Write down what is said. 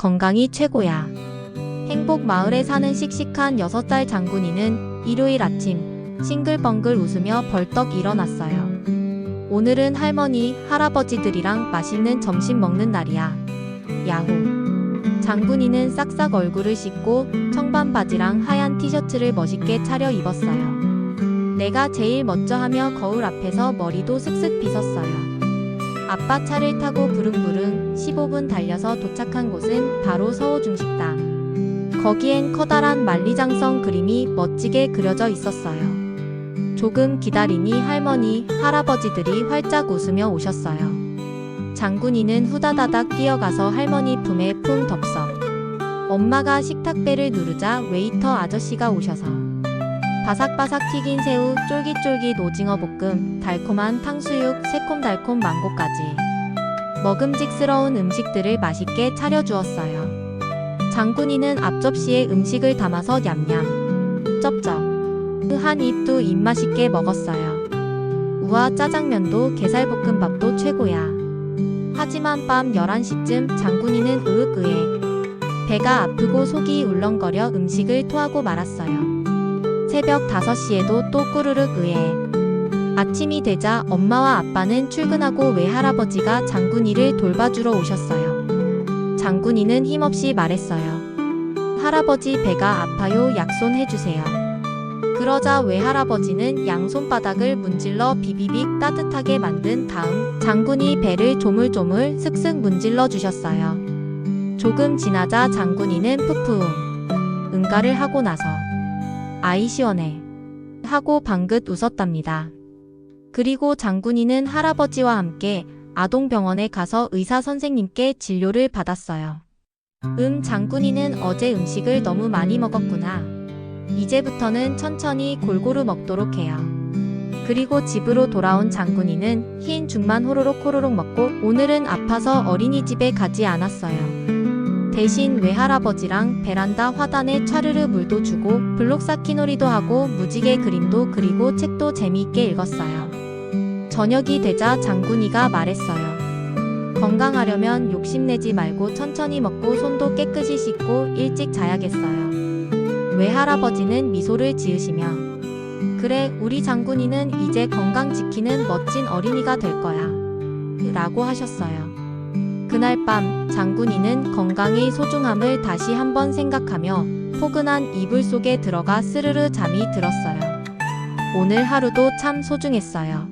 건강이 최고야. 행복 마을에 사는 씩씩한 6살 장군이는 일요일 아침 싱글벙글 웃으며 벌떡 일어났어요. 오늘은 할머니, 할아버지들이랑 맛있는 점심 먹는 날이야. 야호. 장군이는 싹싹 얼굴을 씻고 청반 바지랑 하얀 티셔츠를 멋있게 차려 입었어요. 내가 제일 먼저 하며 거울 앞에서 머리도 슥슥 빗었어요. 아빠 차를 타고 부릉부릉 15분 달려서 도착한 곳은 바로 서호 중식당. 거기엔 커다란 만리장성 그림이 멋지게 그려져 있었어요. 조금 기다리니 할머니, 할아버지들이 활짝 웃으며 오셨어요. 장군이는 후다다닥 뛰어가서 할머니 품에 쿵 덥석. 엄마가 식탁배를 누르자 웨이터 아저씨가 오셔서 바삭바삭 튀긴 새우, 쫄깃쫄깃 오징어 볶음, 달콤한 탕수육, 새콤달콤 망고까지 먹음직스러운 음식들을 맛있게 차려주었어요. 장군이는 앞접시에 음식을 담아서 냠냠, 쩝쩝. 그한 입도 입맛있게 먹었어요. 우와 짜장면도 게살볶음밥도 최고야. 하지만 밤 11시쯤 장군이는 으윽으에 배가 아프고 속이 울렁거려 음식을 토하고 말았어요. 새벽 5시에도 또 꾸르륵 의해 아침이 되자 엄마와 아빠는 출근하고 외할아버지가 장군이를 돌봐주러 오셨어요. 장군이는 힘없이 말했어요. 할아버지 배가 아파요 약손해주세요. 그러자 외할아버지는 양손바닥을 문질러 비비빅 따뜻하게 만든 다음 장군이 배를 조물조물 슥슥 문질러 주셨어요. 조금 지나자 장군이는 푸푸 응가를 하고 나서 아이 시원해 하고 방긋 웃었답니다. 그리고 장군이는 할아버지와 함께 아동병원에 가서 의사 선생님께 진료를 받았어요. 음, 장군이는 어제 음식을 너무 많이 먹었구나. 이제부터는 천천히 골고루 먹도록 해요. 그리고 집으로 돌아온 장군이는 흰 죽만 호로록 호로록 먹고 오늘은 아파서 어린이집에 가지 않았어요. 대신 외할아버지랑 베란다 화단에 차르르 물도 주고 블록 쌓기 놀이도 하고 무지개 그림도 그리고 책도 재미있게 읽었어요. 저녁이 되자 장군이가 말했어요. 건강하려면 욕심내지 말고 천천히 먹고 손도 깨끗이 씻고 일찍 자야겠어요. 외할아버지는 미소를 지으시며 그래 우리 장군이는 이제 건강 지키는 멋진 어린이가 될 거야 라고 하셨어요. 그날 밤 장군이는 건강의 소중함을 다시 한번 생각하며 포근한 이불 속에 들어가 스르르 잠이 들었어요. 오늘 하루도 참 소중했어요.